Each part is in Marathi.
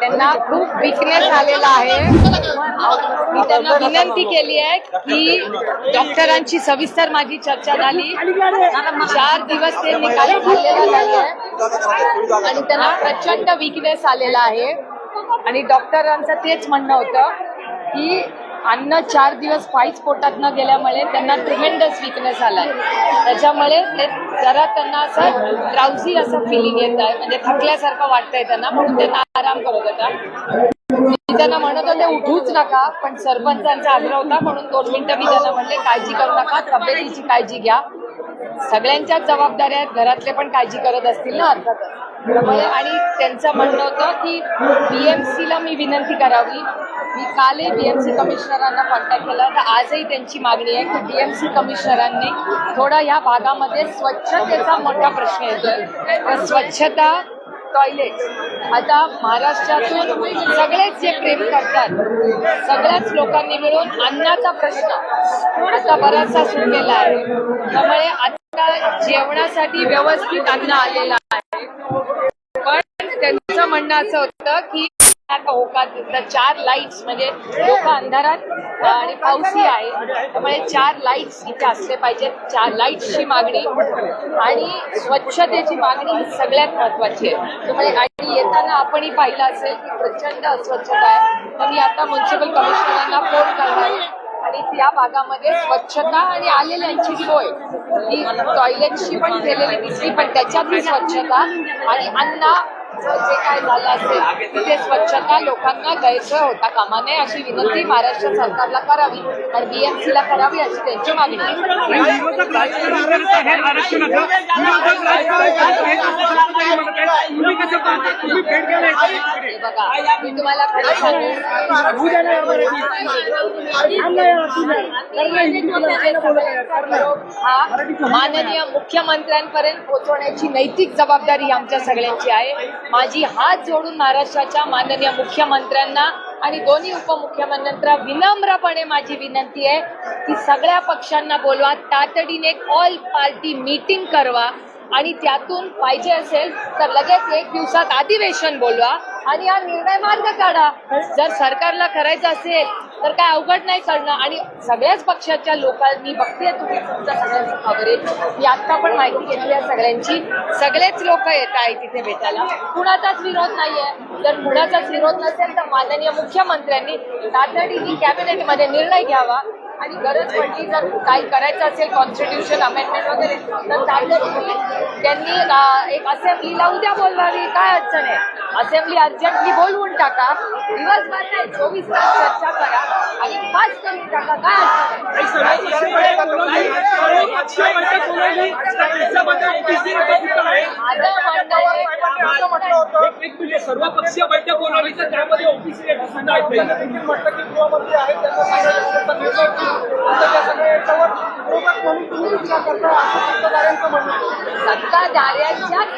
त्यांना खूप विकनेस आलेला आहे. मी त्यांना विनंती केली आहे की डॉक्टरांची सविस्तर माझी चर्चा झाली. चार दिवस ते निकाल आणि त्यांना प्रचंड विकनेस आलेला आहे. आणि डॉक्टरांचं तेच म्हणणं होतं की अन्न चार दिवस पायच पोटात न गेल्यामुळे त्यांना ट्रिमेंडस विकनेस आलाय. त्याच्यामुळे ते जरा त्यांना असं ड्राउझी असं फिलिंग येत आहे. म्हणजे थकल्यासारखं वाटतंय त्यांना म्हणून त्यांना आराम करत होता. मी त्यांना म्हणत होते उठूच नका. पण सरपंचांचा आग्रह होता म्हणून दोन मिनिटं मी त्यांना म्हणले काळजी करू नका तब्येतीची काळजी घ्या. सगळ्यांच्याच जबाबदाऱ्या आहेत घरातले पण काळजी करत असतील ना? अर्थातच त्यामुळे आणि त्यांचं म्हणणं होतं की बीएमसीला मी विनंती करावी. मी कालही बीएमसी कमिशनरांना कॉन्टॅक्ट केला तर आजही त्यांची मागणी आहे की बीएमसी कमिशनरांनी थोडा या भागामध्ये स्वच्छतेचा मोठा प्रश्न येतोय तर स्वच्छता टॉयलेट आता महाराष्ट्रातून सगळेच जे प्रेम करतात सगळ्याच लोकांनी मिळून अन्नाचा प्रश्न आता बराचसा सुटलेला आहे. त्यामुळे आता जेवणासाठी व्यवस्थित अन्न आलेलं आहे. पण त्यांचं म्हणणं असं होतं की ओकात होकार चार लाईट्स म्हणजे लोक अंधारात आणि पावसी आहे. त्यामुळे चार लाईट्स इथे असले पाहिजेत. चार लाईट्सची मागणी आणि स्वच्छतेची मागणी ही सगळ्यात महत्वाची आहे. त्यामुळे आणि येताना आपणही पाहिलं असेल की प्रचंड अस्वच्छता आहे. तर मी आता म्युन्सिपल कमिशनरांना फोन करणार आहे. आणि त्या भागामध्ये स्वच्छता आणि आलेल्यांची सोय ही टॉयलेटची पण केलेली दिसली पण त्याच्यातली स्वच्छता आणि अन्न जे काय झालं असेल तिथे स्वच्छता लोकांना गैरसोय होता कामा नये अशी विनंती महाराष्ट्र सरकारला करावी आणि बीएमसीला करावी अशी त्यांची मागणी बघा मी तुम्हाला खरं हा माननीय मुख्यमंत्र्यांपर्यंत पोहोचवण्याची नैतिक जबाबदारी आमच्या सगळ्यांची आहे. माझी हात जोडून महाराष्ट्राच्या माननीय मुख्यमंत्र्यांना आणि दोन्ही उपमुख्यमंत्र्यांना विनम्रपणे माझी विनंती आहे की सगळ्या पक्षांना बोलवा तातडीने ऑल पार्टी मीटिंग करवा. आणि त्यातून पाहिजे असेल तर लगेच एक दिवसात अधिवेशन बोलवा आणि हा निर्णय मार्ग काढा. जर सरकारला करायचं असेल तर काय अवघड नाही करणं. आणि सगळ्याच पक्षाच्या लोकांनी बघते तुम्ही तुमचा सगळ्यांचं कव्हरेज मी आत्ता पण माहिती घेतली आहे सगळ्यांची. सगळेच लोक येत आहेत तिथे भेटायला. कुणाचाच विरोध नाहीये. जर कुणाचाच विरोध नसेल तर माननीय मुख्यमंत्र्यांनी तातडीने कॅबिनेटमध्ये निर्णय घ्यावा. आणि गरज पडली जर काही करायचं असेल कॉन्स्टिट्यूशन अमेंडमेंट वगैरे तर त्यासाठी त्यांनी एक एक असेंब्लीला उद्या बोलवावी काय अडचण आहे? असेंब्ली अर्जंटली बोलवून टाका. दिवसभर नाही चोवीस तास चर्चा करा. आणि पाच कमी टाका काय अडचण आहे बैठक बोलावली. तर त्यामध्ये ओबीसी म्हटलं की गृहमंत्री आहेत त्या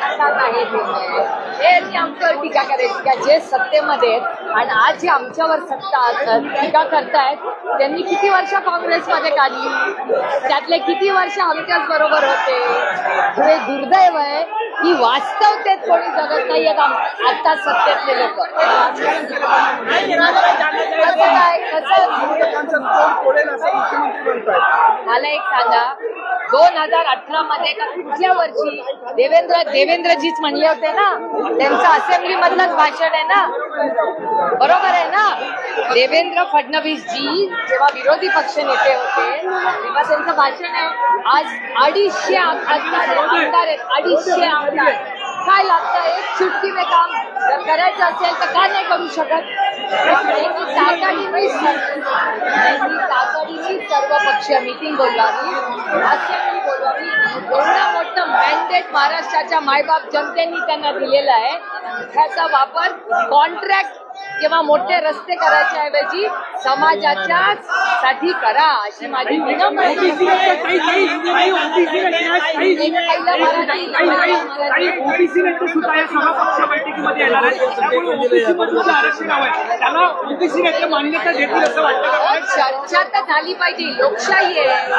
हातात आहे ते हे आमच्यावर टीका करायची का जे सत्तेमध्ये आहेत आणि आज जे आमच्यावर सत्ता टीका करतायत त्यांनी किती वर्ष काँग्रेसमध्ये काढली? त्यातले किती वर्ष आमच्याच बरोबर होते? हे दुर्दैव आहे. की वास्तवतेत कोणी जगत नाही आहेत आता सत्तेतले लोक. कसं काय? कसं? मला एक सांगा. दोन हजार अठरा मध्ये का कुठल्या वर्षी देवेंद्र देवेंद्रजीच म्हणले होते ना? त्यांचं असेंब्ली मधलंच भाषण आहे ना? बरोबर आहे ना? देवेंद्र फडणवीस जी जेव्हा विरोधी पक्ष नेते होते तेव्हा त्यांचं भाषण आहे आज अडीचशे आम- आमदार आहेत अडीचशे आमदार काय लागतं? एक चुटकी में काम करायचं असेल तर का नाही करू शकत तातडीने सर- त्यांनी तातडीने सर्व पक्षीय मीटिंग बोलवावी. असेंब्ली बोलवावी. एवढा मोठं मॅन्डेट महाराष्ट्राच्या मायबाप जनतेने त्यांना दिलेलं आहे. त्याचा वापर कॉन्ट्रॅक्ट किंवा मोठे रस्ते करायच्या ऐवजी समाजाच्या साठी करा अशी माझी विनंती ओबीसी काही काही काही ओबीसी काही ओबीसी नेते सुद्धा या सर्वपक्ष बैठकीमध्ये येणार आहेत त्यामुळे ओबीसी मधून आरक्षण हवंय? त्याला ओबीसी नेते मान्यता देतील असं वाटतं का? अहो, चर्चा तर झाली पाहिजे. लोकशाही आहे.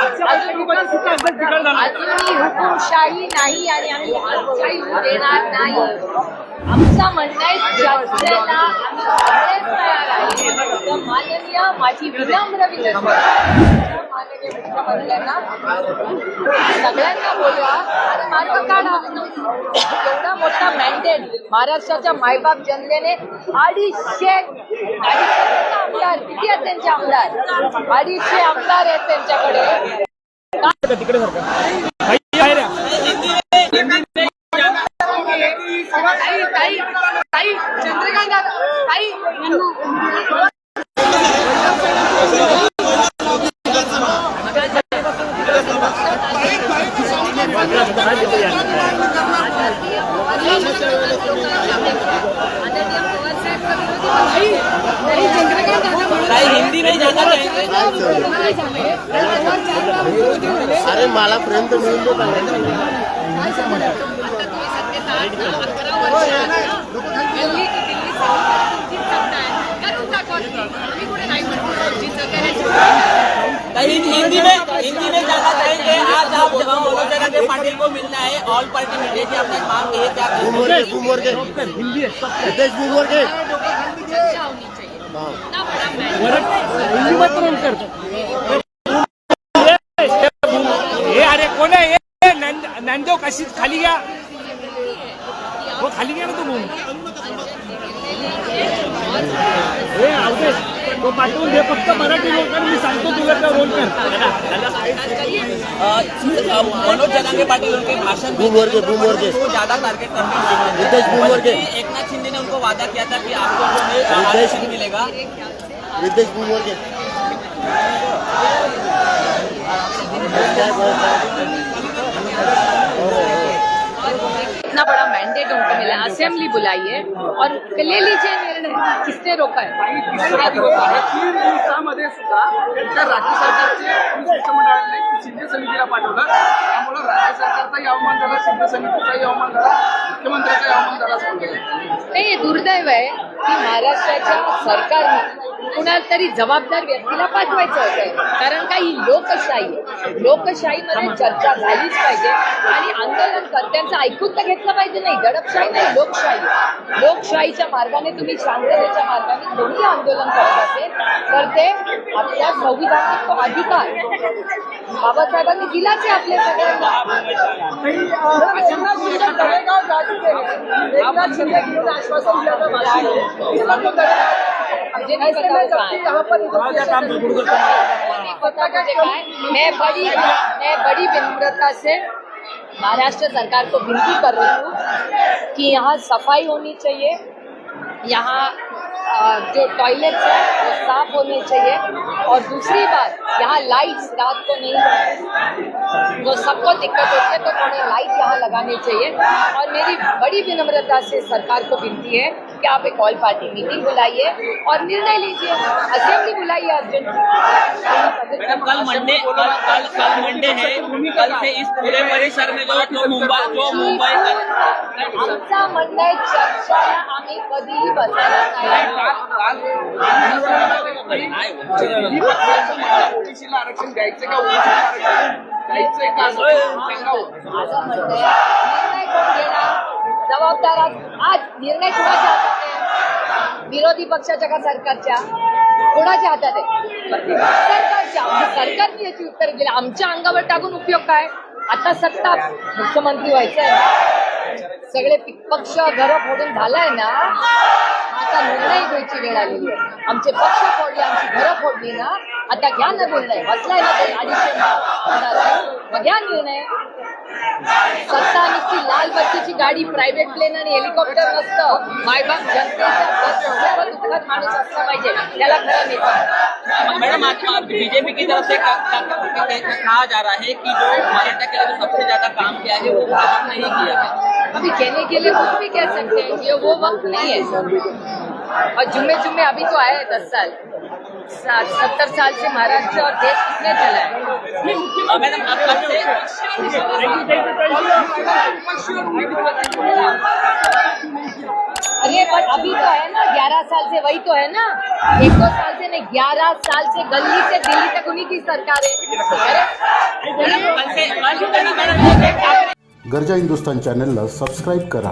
अजूनही हुकुमशाही नाही आणि आम्ही होऊ देणार नाही. आमचं म्हणणं आहे चर्चेला माननीय माझी विनम्र विनंती सगळ्यांना बोलवा आणि मार्ग काढा एवढा मोठा मॅन्डेट महाराष्ट्राच्या मायबाप जनतेने अडीचशे आमदार किती आहेत त्यांचे आमदार? अडीचशे आमदार आहेत त्यांच्याकडे. तिकडे अरे मला पर्यंत मिळून देत हिंदी में हिंदी में जाना चाहेंगे आज आप जनार्दन पाटिल को मिलना है ऑल पार्टी मीडिया की आपने मांग की है। क्या बूमवर हे अरे कोण आहे? हे नंद- कशी खाली घ्या. हो खाली घ्या ना तू म्हणून. हे अवधेश तो पाठवून दे फक्त मराठी रोल कर मी सांगतो तुला त्या रोल कर। मनोज जनार्दन पाटिल उनके भाषण बूमवर घे बूमवर घे ज़्यादा टारगेट करते हितेश बूमवर घे हैं। एक नाथ शिंदे ने उनको वादा किया था कि आपको जो आरक्षण मिलेगा। हितेश बूमवर घे इतना बड़ा उनको मिला असेंबली बुलाई है। और ले लीजिए निर्णय किसने रोका है? तीन दिवसामध्ये सुद्धा त्या राज्य सरकारचे शिष्टमंडळाने शिंदे समितीला पाठवलं. त्यामुळे राज्य सरकारचाही अवमान झाला शिंदे समितीचाही अवमान झाला मुख्यमंत्र्याचाही अवमान झाला नाही हे दुर्दैव आहे की महाराष्ट्राच्या सरकारने कुणाला तरी जबाबदार व्यक्तीला पाठवायचं होतं. कारण का ही लोकशाही लोकशाहीमध्ये चर्चा झालीच पाहिजे आणि आंदोलनकर्त्यांचं ऐकून तर घेतलं पाहिजे नाही. दडपशाही नाही लोकशाही. लोकशाहीच्या मार्गाने तुम्ही शांततेच्या मार्गाने कोणते आंदोलन करत असेल तर ते आपल्या संविधानिक तो अधिकार. बाबासाहेबांनी दिलाच आहे आपल्या सगळ्यांना. मुझे है। पता मुझे क्या है। मैं बड़ी मैं बड़ी विनम्रता से महाराष्ट्र सरकार को विनती कर रही हूँ कि यहाँ सफ़ाई होनी चाहिए। यहाँ जो टॉयलेट्स है वो साफ़ होने चाहिए। और दूसरी बात यहाँ लाइट्स रात को नहीं वो सबको दिक्कत होती है तो थोड़े लाइट यहाँ लगानी चाहिए। और मेरी बड़ी विनम्रता से सरकार को विनती है कि आप एक ऑल पार्टी मीटिंग बुलाइए और निर्णय लीजिए। असेंबली बुलाइए अर्जेंट मैडम कल मंडे कल कल कल मंडे है। कल से इस पूरे परिसर में जो जो मुंबई जो मुंबई आमचा आहे चर्चाला आम्ही कधीही तयार नाही. आरक्षण द्यायचं का द्यायचंय का असं सांगावं. माझं म्हणणं आहे निर्णय कोण घेणार? जबाबदार आज आज निर्णय कुणाच्या हातात आहे? विरोधी पक्षाच्या का सरकारच्या? कोणाच्या हातात आहे? सरकारच्या. म्हणजे सरकारने याची उत्तर दिली. आमच्या अंगावर टाकून उपयोग काय? आता सत्ता मुख्यमंत्री व्हायचं आहे सगळे पक्ष घर फोडून झालाय ना? आता निर्णय घ्यायची वेळ आलेली आहे. आमचे पक्ष फोडले आमची घरं फोडली ना? आता घ्या ना निर्णय. बसलाय ना अडीचशे मग घ्या निर्णय. सत्ता बत्तीची गाडी प्रायव्हेट प्लेन आणि हेलिकॉप्टर नसतं मायबाप जनतेच्या दुःखात माणूस असला पाहिजे. त्याला खरं नेता मैडम बीजेपी की तरफ से कहा जा रहा है कि जो मराठा के लिए सबसे ज्यादा काम किया है वो काम नहीं किया है। अभी कहने के लिए कुछ भी कह सकते हैं ये वो वक्त नहीं है। और जुम्मे जुम्मे अभी तो आए हैं दस साल। सात सत्तर साल से महाराष्ट्र और देश कितने चला है? मैडम अरे बट अभी तो है ना ग्यारह साल से वही तो है ना। एक दो साल से नहीं ग्यारह साल से गली से दिल्ली तक उन्हीं की सरकार है। गरजा हिंदुस्तान चॅनलला सबस्क्राईब करा।